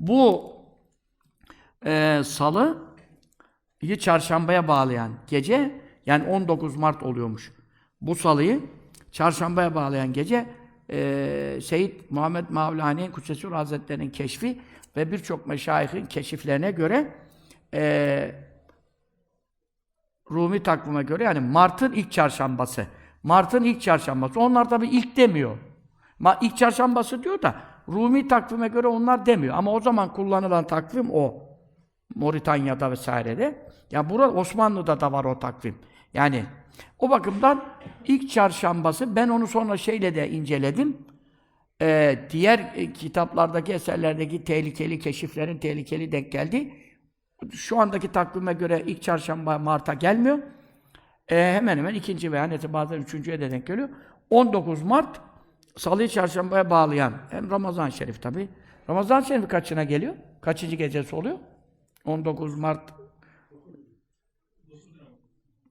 Bu e, salı iyi çarşambaya bağlayan gece yani 19 Mart oluyormuş. Bu salıyı çarşambaya bağlayan gece e, Seyyid Muhammed Mevlani Kutsesur Hazretleri'nin keşfi ve birçok meşayihin keşiflerine göre e, Rumi takvime göre yani Mart'ın ilk çarşambası. Mart'ın ilk çarşambası. Onlar tabi ilk demiyor. Ma ilk çarşambası diyor da Rumi takvime göre onlar demiyor. Ama o zaman kullanılan takvim o. Moritanya'da vesairede. Ya burada Osmanlı'da da var o takvim. Yani o bakımdan ilk çarşambası ben onu sonra şeyle de inceledim. Ee, diğer e, kitaplardaki eserlerdeki tehlikeli keşiflerin tehlikeli denk geldi. Şu andaki takvime göre ilk çarşamba Mart'a gelmiyor. Ee, hemen hemen ikinci veya neyse bazen üçüncüye de denk geliyor. 19 Mart Salı çarşambaya bağlayan hem Ramazan Şerif tabi. Ramazan Şerif kaçına geliyor? Kaçıncı gecesi oluyor? 19 Mart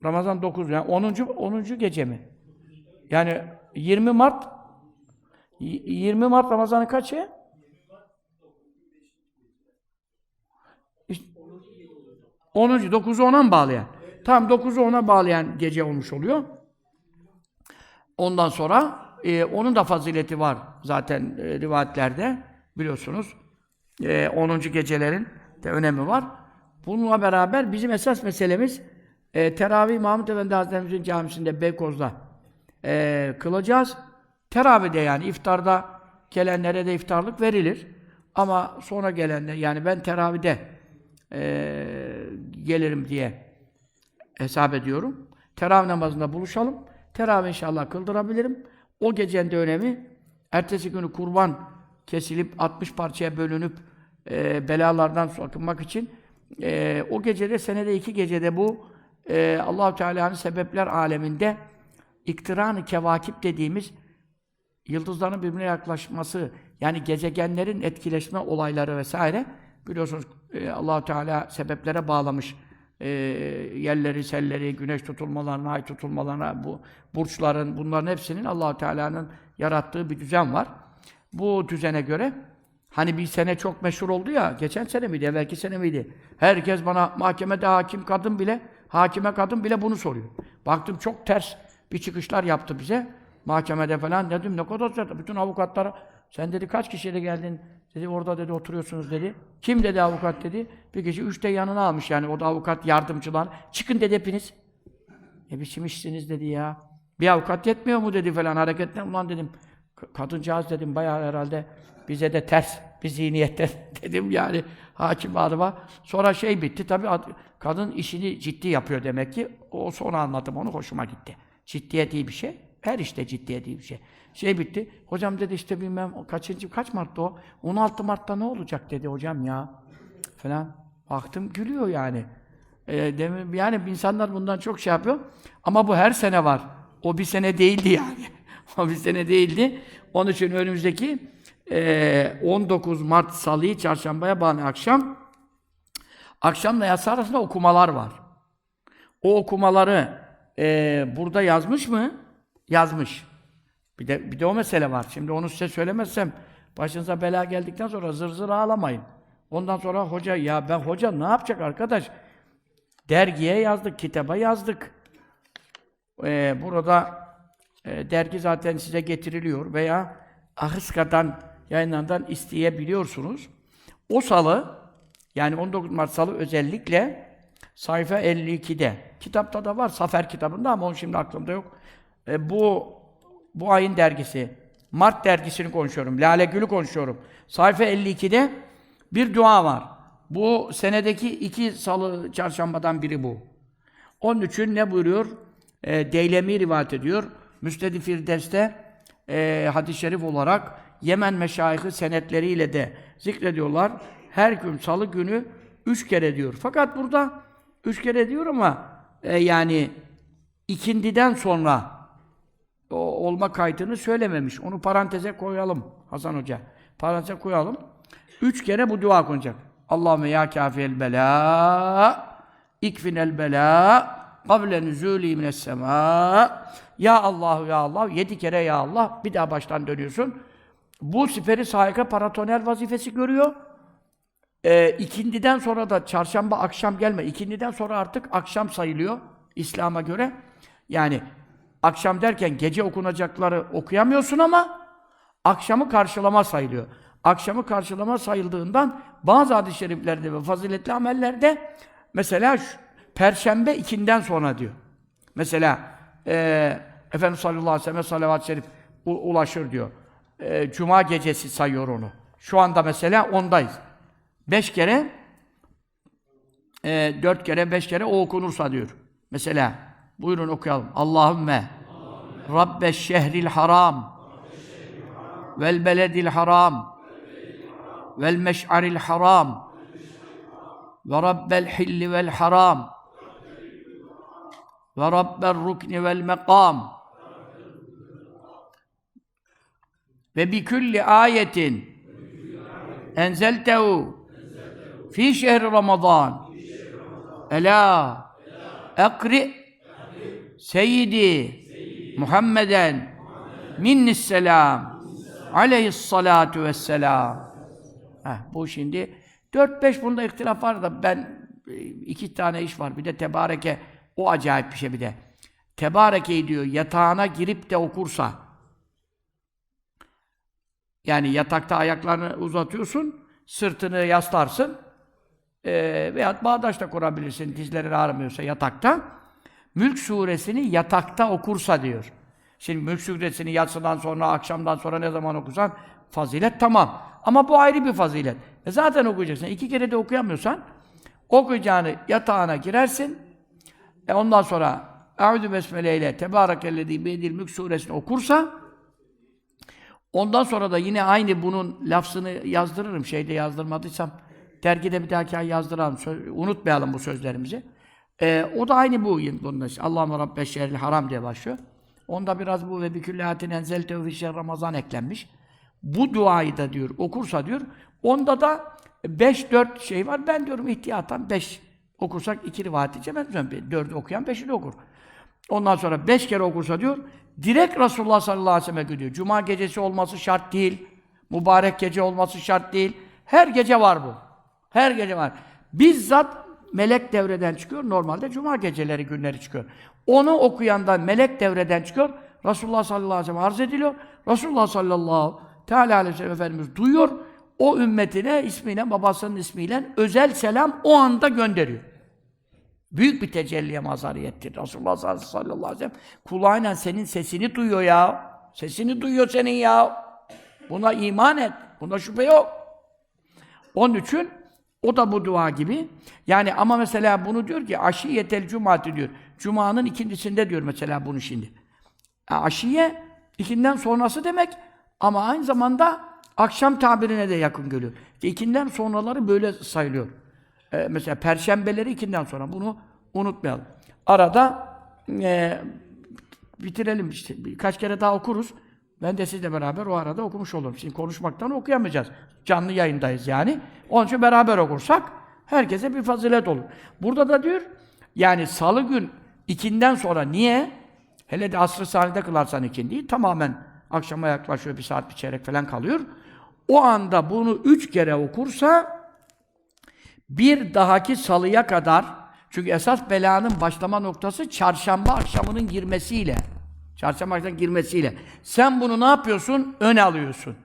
Ramazan 9 yani 10. 10. gece mi? Yani 20 Mart y- 20 Mart Ramazan'ın kaçı? İşte 10. 9'u 10'a mı bağlayan? Tam 9'u 10'a bağlayan gece olmuş oluyor. Ondan sonra e, onun da fazileti var zaten e, rivayetlerde biliyorsunuz. E, 10. gecelerin de önemi var. Bununla beraber bizim esas meselemiz e, Teravih Mahmud Efendi Hazretlerimizin camisinde Beykoz'da e, kılacağız. Teravihde yani iftarda gelenlere de iftarlık verilir. Ama sonra gelenler yani ben teravihde e, gelirim diye hesap ediyorum. Teravih namazında buluşalım. Teravih inşallah kıldırabilirim. O gecenin de önemi ertesi günü kurban kesilip 60 parçaya bölünüp e, belalardan sakınmak için e, o gecede senede iki gecede bu e, Allahu Teala'nın sebepler aleminde iktiran-ı kevakip dediğimiz yıldızların birbirine yaklaşması yani gezegenlerin etkileşme olayları vesaire biliyorsunuz e, Allahu Teala sebeplere bağlamış e, yerleri, selleri, güneş tutulmalarına, ay tutulmalarına, bu burçların, bunların hepsinin Allahu Teala'nın yarattığı bir düzen var. Bu düzene göre hani bir sene çok meşhur oldu ya, geçen sene miydi, evvelki sene miydi? Herkes bana mahkemede hakim kadın bile, hakime kadın bile bunu soruyor. Baktım çok ters bir çıkışlar yaptı bize. Mahkemede falan dedim ne kadar bütün avukatlara sen dedi kaç kişiyle geldin dedi orada dedi oturuyorsunuz dedi. Kim dedi avukat dedi. Bir kişi üç de yanına almış yani o da avukat yardımcılar. Çıkın dedi hepiniz. Ne biçim işsiniz dedi ya. Bir avukat yetmiyor mu dedi falan hareketten. Ulan dedim kadıncağız dedim bayağı herhalde bize de ters bir zihniyette dedim yani hakim hanıma. Sonra şey bitti tabii ad- kadın işini ciddi yapıyor demek ki. O sonra anladım onu hoşuma gitti. Ciddiyet iyi bir şey. Her işte ciddiyet iyi bir şey. Şey bitti. Hocam dedi işte bilmem kaçıncı kaç Mart'ta o? 16 Mart'ta ne olacak dedi hocam ya. Falan. Baktım gülüyor yani. E, demin, yani insanlar bundan çok şey yapıyor. Ama bu her sene var. O bir sene değildi yani. o bir sene değildi. Onun için önümüzdeki e, 19 Mart Salı'yı çarşambaya bağlı akşam akşamla yatsı arasında okumalar var. O okumaları e, burada yazmış mı? Yazmış. Bir de, bir de o mesele var. Şimdi onu size söylemezsem başınıza bela geldikten sonra zır zır ağlamayın. Ondan sonra hoca ya ben hoca ne yapacak arkadaş? Dergiye yazdık, kitaba yazdık. Ee, burada e, dergi zaten size getiriliyor veya Ahıska'dan yayınlandan isteyebiliyorsunuz. O salı yani 19 Mart salı özellikle sayfa 52'de. Kitapta da var Safer kitabında ama onun şimdi aklımda yok. E, bu bu ayın dergisi. Mart dergisini konuşuyorum. Lale Gül'ü konuşuyorum. Sayfa 52'de bir dua var. Bu senedeki iki salı çarşambadan biri bu. Onun için ne buyuruyor? E, Deylemi rivayet ediyor. Müstedi Firdevs'te e, hadis-i şerif olarak Yemen meşayihi senetleriyle de zikrediyorlar. Her gün salı günü üç kere diyor. Fakat burada üç kere diyor ama e, yani ikindiden sonra olma kaydını söylememiş. Onu paranteze koyalım Hasan Hoca. Paranteze koyalım. Üç kere bu dua konacak. Allahümme ya kafiyel bela ikfinel bela kavle nüzûlî minessemâ Ya Allah ya Allah yedi kere ya Allah bir daha baştan dönüyorsun. Bu siferi sahika paratonel vazifesi görüyor. e, ikindiden sonra da çarşamba akşam gelme. İkindiden sonra artık akşam sayılıyor İslam'a göre. Yani akşam derken gece okunacakları okuyamıyorsun ama akşamı karşılama sayılıyor. Akşamı karşılama sayıldığından bazı hadis-i şeriflerde ve faziletli amellerde mesela şu, perşembe ikinden sonra diyor. Mesela e, Efendimiz sallallahu aleyhi ve sellem salavat-ı şerif u- ulaşır diyor. E, Cuma gecesi sayıyor onu. Şu anda mesela ondayız. Beş kere, e, dört kere, beş kere o okunursa diyor. Mesela, buyurun okuyalım. Allahümme, Rabbe şehril haram, vel beledil haram, vel meş'aril haram, ve rabbel hilli vel haram, ve rabbel rukni vel mekam, ve bi kulli ayetin enzeltehu fi şehri Ramazan. Ela ekri seyyidi Muhammeden minnis selam aleyhissalatu vesselam. Heh, bu şimdi 4-5 bunda ihtilaf var da ben e, iki tane iş var. Bir de tebareke o acayip bir şey bir de. Tebareke'yi diyor yatağına girip de okursa yani yatakta ayaklarını uzatıyorsun, sırtını yaslarsın e, veya bağdaş da kurabilirsin dizlerin ağrımıyorsa yatakta. Mülk suresini yatakta okursa diyor. Şimdi Mülk suresini yatsıdan sonra, akşamdan sonra ne zaman okursan fazilet tamam. Ama bu ayrı bir fazilet. E zaten okuyacaksın. İki kere de okuyamıyorsan okuyacağını yatağına girersin. E ondan sonra Eûzü Besmele ile Tebârekellezî biyedil Mülk suresini okursa Ondan sonra da yine aynı bunun lafzını yazdırırım. Şeyde yazdırmadıysam dergide bir dahaki ay yazdıralım. Söz- unutmayalım bu sözlerimizi. Ee, o da aynı bu. Bunda işte. Allahümme Rabbe şehril haram diye başlıyor. Onda biraz bu ve biküllâhatin enzeltehu fi şehr Ramazan eklenmiş. Bu duayı da diyor, okursa diyor, onda da 5-4 şey var. Ben diyorum ihtiyatan 5 okursak iki rivayet içemez. 4'ü okuyan 5'i de okur. Ondan sonra beş kere okursa diyor, direkt Resulullah sallallahu aleyhi ve sellem'e gidiyor. Cuma gecesi olması şart değil, mübarek gece olması şart değil. Her gece var bu. Her gece var. Bizzat melek devreden çıkıyor. Normalde cuma geceleri günleri çıkıyor. Onu okuyanda melek devreden çıkıyor. Resulullah sallallahu aleyhi ve sellem arz ediliyor. Resulullah sallallahu teala aleyhi ve sellem Efendimiz duyuyor. O ümmetine ismiyle, babasının ismiyle özel selam o anda gönderiyor. Büyük bir tecelliye mazhariyettir. Resulullah sallallahu aleyhi ve sellem kulağıyla senin sesini duyuyor ya. Sesini duyuyor senin ya. Buna iman et. Buna şüphe yok. Onun için o da bu dua gibi. Yani ama mesela bunu diyor ki aşiyetel cumatı diyor. Cuma'nın ikincisinde diyor mesela bunu şimdi. E, Aşiye ikinden sonrası demek ama aynı zamanda akşam tabirine de yakın geliyor. İkinden sonraları böyle sayılıyor. E, mesela perşembeleri ikinden sonra bunu unutmayalım. Arada e, bitirelim işte. Birkaç kere daha okuruz. Ben de sizle beraber o arada okumuş olurum. Şimdi konuşmaktan okuyamayacağız. Canlı yayındayız yani. Onun için beraber okursak herkese bir fazilet olur. Burada da diyor yani salı gün ikinden sonra niye? Hele de asr-ı sahnede kılarsan ikindiyi tamamen akşama yaklaşıyor bir saat bir çeyrek falan kalıyor. O anda bunu üç kere okursa bir dahaki salıya kadar çünkü esas belanın başlama noktası çarşamba akşamının girmesiyle. Çarşamba akşamının girmesiyle. Sen bunu ne yapıyorsun? Ön alıyorsun.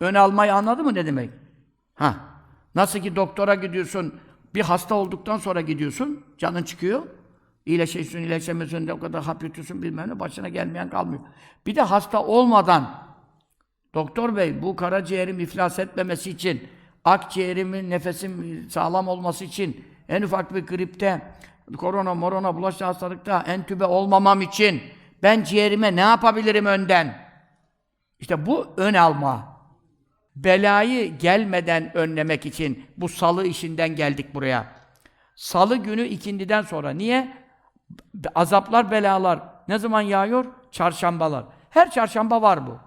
Ön almayı anladın mı ne demek? Ha. Nasıl ki doktora gidiyorsun, bir hasta olduktan sonra gidiyorsun, canın çıkıyor. İyileşiyorsun, iyileşemiyorsun, o kadar hap yutuyorsun bilmem ne, başına gelmeyen kalmıyor. Bir de hasta olmadan, doktor bey bu karaciğerim iflas etmemesi için, akciğerimin, nefesim sağlam olması için, en ufak bir gripte, korona, morona, bulaşıcı hastalıkta entübe olmamam için ben ciğerime ne yapabilirim önden? İşte bu ön alma. Belayı gelmeden önlemek için bu salı işinden geldik buraya. Salı günü ikindiden sonra. Niye? Azaplar, belalar ne zaman yağıyor? Çarşambalar. Her çarşamba var bu.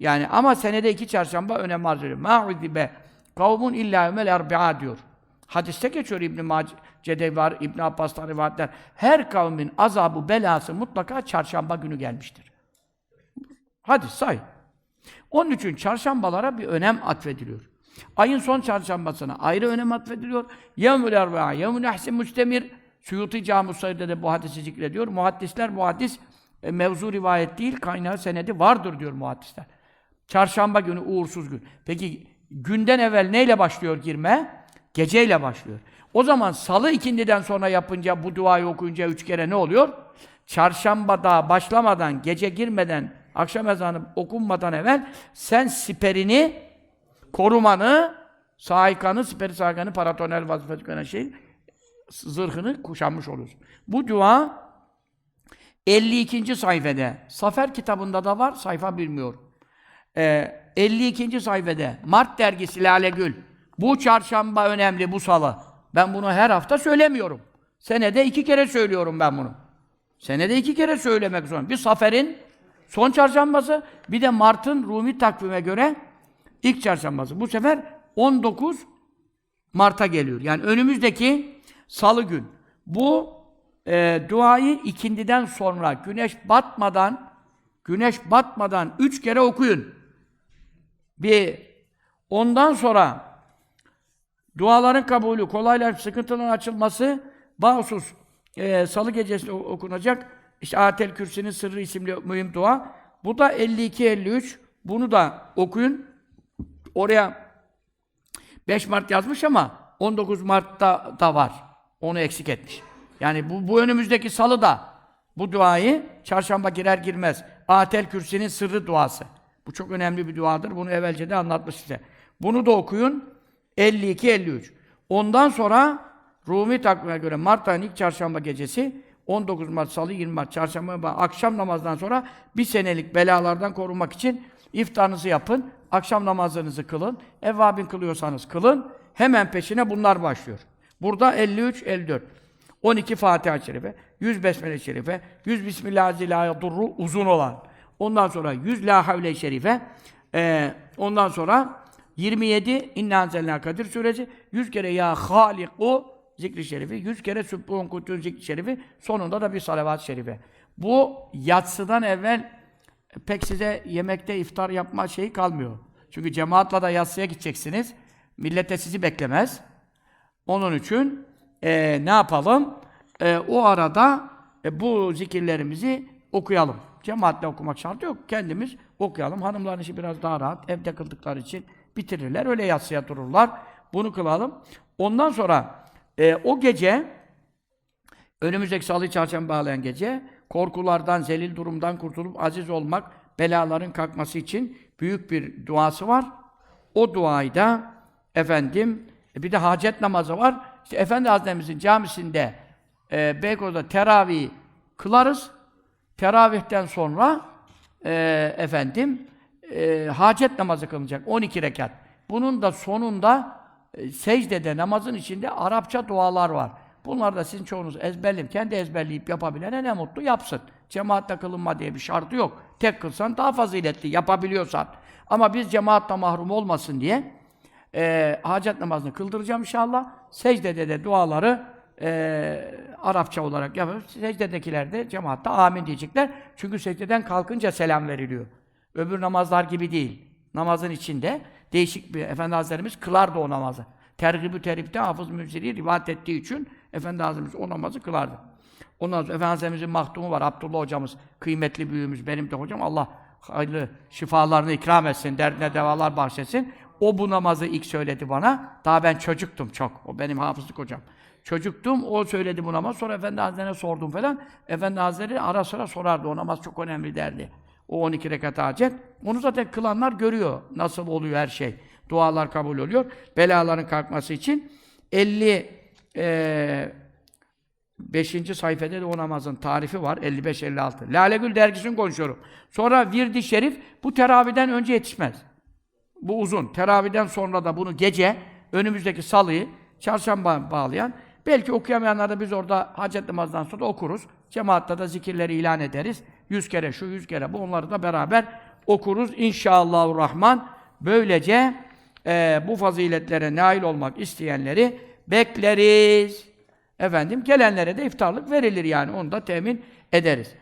Yani ama senede iki çarşamba önem arz ediyor. Ma'udibe kavmun illa yevmel erbi'a diyor. Hadiste geçiyor İbn-i Mace'de var, İbn Abbas'tan rivayetler. Her kavmin azabı, belası mutlaka çarşamba günü gelmiştir. Hadi say. Onun için çarşambalara bir önem atfediliyor. Ayın son çarşambasına ayrı önem atfediliyor. Yevmül erbaa, yevmül ehsin müstemir. Suyuti Camus Sayı'da da bu hadisi zikrediyor. Muhaddisler bu hadis e, mevzu rivayet değil, kaynağı senedi vardır diyor muhaddisler. Çarşamba günü uğursuz gün. Peki günden evvel neyle başlıyor girme? Geceyle başlıyor. O zaman salı ikindiden sonra yapınca, bu duayı okuyunca üç kere ne oluyor? Çarşamba daha başlamadan, gece girmeden, akşam ezanı okunmadan evvel sen siperini, korumanı, sahikanı, siperi sahikanı, paratonel vazifesi gören şey, zırhını kuşanmış oluyorsun. Bu dua 52. sayfede, Safer kitabında da var, sayfa bilmiyorum. Ee, 52. sayfede Mart dergisi Lale Gül. Bu çarşamba önemli, bu salı. Ben bunu her hafta söylemiyorum. Senede iki kere söylüyorum ben bunu. Senede iki kere söylemek zorunda. Bir Safer'in son çarşambası, bir de Mart'ın Rumi takvime göre ilk çarşambası. Bu sefer 19 Mart'a geliyor. Yani önümüzdeki salı gün. Bu e, duayı ikindiden sonra güneş batmadan güneş batmadan üç kere okuyun. Bir. Ondan sonra duaların kabulü, kolaylar, sıkıntıların açılması bahsus e, salı gecesi okunacak. İşte Atel Kürsi'nin Sırrı isimli mühim dua. Bu da 52-53. Bunu da okuyun. Oraya 5 Mart yazmış ama 19 Mart'ta da var. Onu eksik etmiş. Yani bu, bu önümüzdeki salı da bu duayı çarşamba girer girmez. Atel Kürsi'nin sırrı duası. Bu çok önemli bir duadır. Bunu evvelce de anlatmış size. Bunu da okuyun. 52-53. Ondan sonra Rumi takvime göre Mart ayının ilk çarşamba gecesi 19 Mart, Salı 20 Mart, Çarşamba akşam namazdan sonra bir senelik belalardan korunmak için iftarınızı yapın, akşam namazlarınızı kılın, evvabin kılıyorsanız kılın, hemen peşine bunlar başlıyor. Burada 53, 54. 12 Fatiha-i Şerife, 100 Besmele-i Şerife, 100 Bismillahirrahmanirrahim uzun olan. Ondan sonra 100 La Havle-i Şerife, ee, ondan sonra 27 İnna Enzelna Kadir suresi, 100 kere Ya Haliku zikri şerifi, 100 kere Sübbuhun Kutun zikri şerifi, sonunda da bir salavat-ı şerife. Bu yatsıdan evvel pek size yemekte iftar yapma şeyi kalmıyor. Çünkü cemaatla da yatsıya gideceksiniz. Millet de sizi beklemez. Onun için eee, ne yapalım? Eee, o arada e, bu zikirlerimizi okuyalım. Cemaatle okumak şartı yok. Kendimiz okuyalım. Hanımların işi biraz daha rahat. Evde kıldıkları için bitirirler. Öyle yatsıya dururlar. Bunu kılalım. Ondan sonra e, o gece önümüzdeki salı çarşamba bağlayan gece korkulardan, zelil durumdan kurtulup aziz olmak, belaların kalkması için büyük bir duası var. O duayı da efendim e, bir de hacet namazı var. İşte Efendi Hazretlerimizin camisinde e, Beykoz'da teravih kılarız. Teravihten sonra e, efendim e, hacet namazı kılınacak 12 rekat. Bunun da sonunda e, secdede namazın içinde Arapça dualar var. Bunlar da sizin çoğunuz ezberleyip, kendi ezberleyip yapabilene ne mutlu yapsın. Cemaatle kılınma diye bir şartı yok. Tek kılsan daha faziletli, yapabiliyorsan. Ama biz cemaatle mahrum olmasın diye e, hacet namazını kıldıracağım inşallah. Secdede de duaları e, Arapça olarak yapıyoruz. Secdedekiler de cemaatte amin diyecekler. Çünkü secdeden kalkınca selam veriliyor. Öbür namazlar gibi değil. Namazın içinde değişik bir Efendi Hazretlerimiz kılardı o namazı. Tergib-ü teripte Hafız Müziri rivayet ettiği için Efendi Hazretlerimiz o namazı kılardı. Ondan sonra Efendi Hazretlerimizin mahdumu var. Abdullah hocamız, kıymetli büyüğümüz, benim de hocam. Allah hayırlı şifalarını ikram etsin, derdine devalar bahşetsin. O bu namazı ilk söyledi bana. Daha ben çocuktum çok. O benim hafızlık hocam. Çocuktum, o söyledi bu namaz. Sonra Efendi Hazretleri'ne sordum falan. Efendi Hazretleri ara sıra sorardı. O namaz çok önemli derdi. O 12 rekat hacet. Onu zaten kılanlar görüyor. Nasıl oluyor her şey. Dualar kabul oluyor. Belaların kalkması için 50 eee 5. sayfada da o namazın tarifi var. 55-56. Lale Gül dergisini konuşuyorum. Sonra Virdi Şerif bu teraviden önce yetişmez. Bu uzun. Teraviden sonra da bunu gece önümüzdeki salıyı çarşamba bağlayan belki okuyamayanlar da biz orada hacet namazından sonra okuruz. Cemaatta da zikirleri ilan ederiz. Yüz kere şu, yüz kere bu. Onları da beraber okuruz. İnşallahurrahman. Böylece eee, bu faziletlere nail olmak isteyenleri bekleriz. Efendim gelenlere de iftarlık verilir yani. Onu da temin ederiz.